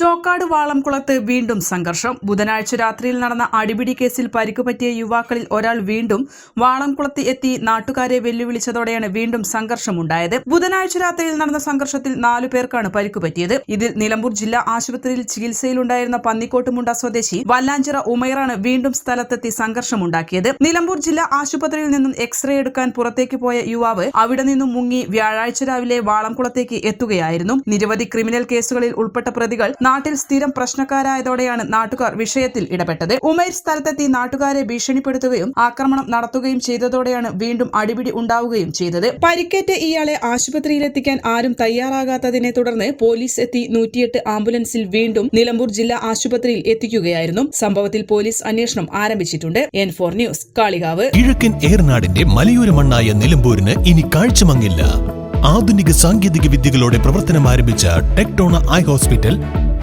Chokkad വാളംകുളത്ത് വീണ്ടും സംഘർഷം. ബുധനാഴ്ച രാത്രിയിൽ നടന്ന അടിപിടി കേസിൽ പരിക്കുപറ്റിയ യുവാക്കളിൽ ഒരാൾ വീണ്ടും വാളംകുളത്ത് എത്തി നാട്ടുകാരെ വെല്ലുവിളിച്ചതോടെയാണ് വീണ്ടും സംഘർഷമുണ്ടായത്. ബുധനാഴ്ച രാത്രിയിൽ നടന്ന സംഘർഷത്തിൽ നാലു പേർക്കാണ് പരിക്കുപറ്റിയത് ഇതിൽ നിലമ്പൂർ ജില്ലാ ആശുപത്രിയിൽ ചികിത്സയിലുണ്ടായിരുന്ന പന്നിക്കോട്ടുമുണ്ട സ്വദേശി വല്ലാഞ്ചിറ ഉമൈറാണ് വീണ്ടും സ്ഥലത്തെത്തി സംഘർഷമുണ്ടാക്കിയത്. നിലമ്പൂർ ജില്ലാ ആശുപത്രിയിൽ നിന്നും എക്സ്റേ എടുക്കാൻ പുറത്തേക്ക് പോയ യുവാവ് അവിടെ നിന്നും മുങ്ങി വ്യാഴാഴ്ച രാവിലെ വാളംകുളത്തേക്ക് എത്തുകയായിരുന്നു. നിരവധി ക്രിമിനൽ കേസുകളിൽ ഉൾപ്പെട്ട പ്രതികൾ നാട്ടിൽ സ്ഥിരം പ്രശ്നക്കാരായതോടെയാണ് നാട്ടുകാർ വിഷയത്തിൽ ഇടപെട്ടത്. ഉമൈർ സ്ഥലത്തെത്തി നാട്ടുകാരെ ഭീഷണിപ്പെടുത്തുകയും ആക്രമണം നടത്തുകയും ചെയ്തതോടെയാണ് വീണ്ടും അടിപിടി ഉണ്ടാവുകയും ചെയ്തത്. പരിക്കേറ്റ ഇയാളെ ആശുപത്രിയിലെത്തിക്കാൻ ആരും തയ്യാറാകാത്തതിനെ തുടർന്ന് പോലീസ് എത്തി നൂറ്റിയെട്ട് ആംബുലൻസിൽ വീണ്ടും നിലമ്പൂർ ജില്ലാ ആശുപത്രിയിൽ എത്തിക്കുകയായിരുന്നു. സംഭവത്തിൽ പോലീസ് അന്വേഷണം ആരംഭിച്ചിട്ടുണ്ട്. N four news Kalikavu. കിഴക്കൻ ഏർനാടിന്റെ മലയോര മണ്ണായ നിലമ്പൂരിന് ഇനി കാഴ്ചമങ്ങില്ല. ആധുനിക സാങ്കേതിക വിദ്യകളോടെ പ്രവർത്തനം ആരംഭിച്ച ടെക്ടോണ ഐ ഹോസ്പിറ്റൽ